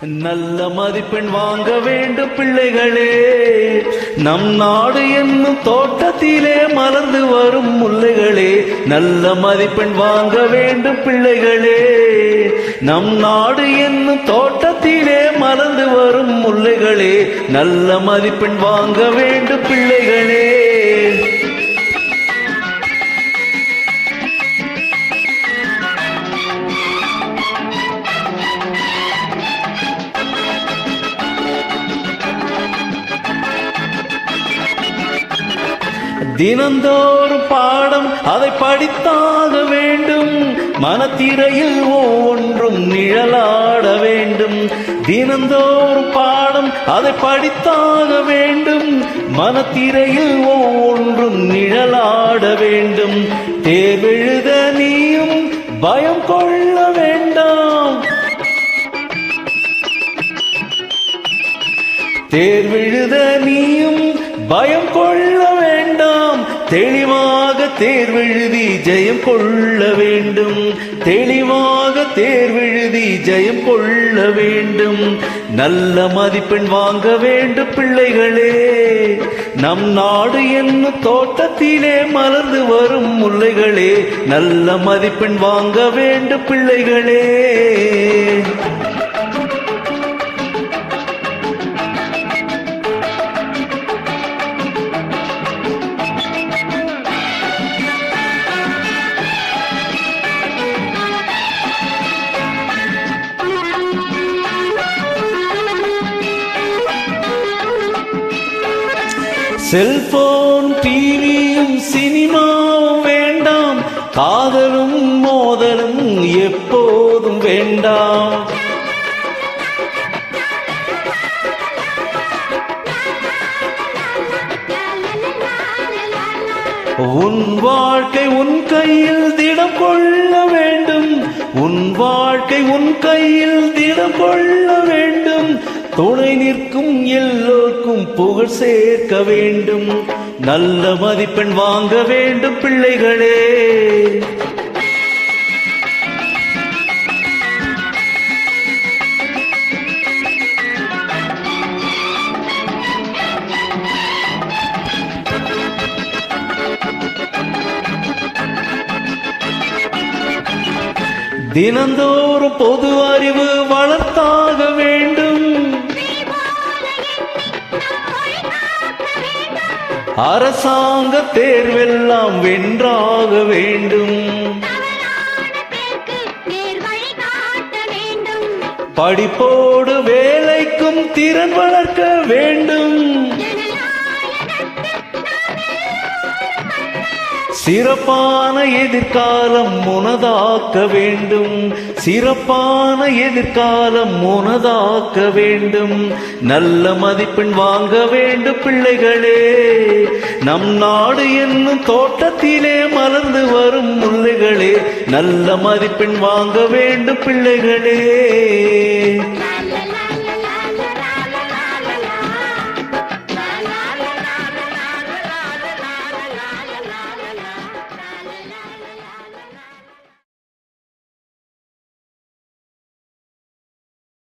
நல்ல மதிப்பெண் வாங்க வேண்டும் பிள்ளைகளே. நம் நாடு என்னும் தோட்டத்திலே மலர்ந்து வரும் முல்லைகளே. நல்ல மதிப்பெண் வாங்க வேண்டும் பிள்ளைகளே. நம் நாடு என்னும் தோட்டத்திலே மலர்ந்து வரும் முல்லைகளே. நல்ல மதிப்பெண் வாங்க வேண்டும் பிள்ளைகளே. தினந்தோறும் பாடம் அதை படித்தாக வேண்டும். மனத்திரையில் ஒவ்வொன்றும் நிழலாட வேண்டும். தினந்தோறும் பாடம் அதை படித்தாக வேண்டும். மனத்திரையில் ஒவ்வொன்றும் நிழலாட வேண்டும். தேர்வெழுத நீயும் பயம் கொள்ள வேண்டாம். தேர்வெழுத நீயும் பயம் கொள்ள தெளிவாக தேர்வெழுதி ஜெயம் கொள்ள வேண்டும். தெளிவாக தேர்வெழுதி ஜெயம் கொள்ள வேண்டும். நல்ல மதிப்பெண் வாங்க வேண்டும் பிள்ளைகளே. நம் நாடு என்னும் தோட்டத்திலே மலர்ந்து வரும் முல்லைகளே. நல்ல மதிப்பெண் வாங்க வேண்டும் பிள்ளைகளே. செல்போன் டிவியும் சினிமாவும் வேண்டாம். காதலும் மோதலும் எப்போதும் வேண்டாம். உன் வாழ்க்கை உன் கையில் திடம் கொள்ள வேண்டும். உன் வாழ்க்கை உன் கையில் திடம் கொள்ள வேண்டும். துணை நிற்கும் எல்லோருக்கும் புகழ் சேர்க்க வேண்டும். நல்ல மதிப்பெண் வாங்க வேண்டும் பிள்ளைகளே. தினந்தோறும் பொது அறிவு வளர்த்தான் அரசாங்க தேர்வெல்லாம் வென்றாக வேண்டும். படிப்போடு வேலைக்கும் திறன் வளர்க்க வேண்டும். சிறப்பான எதிர்காலம் முனதாக்க வேண்டும். சிறப்பான எதிர்காலம் முனதாக்க வேண்டும். நல்ல மதிப்பெண் வாங்க வேண்டும் பிள்ளைகளே. நம் நாடு என்னும் தோட்டத்திலே மலர்ந்து வரும் முல்லைகளே. நல்ல மதிப்பெண் வாங்க வேண்டும் பிள்ளைகளே.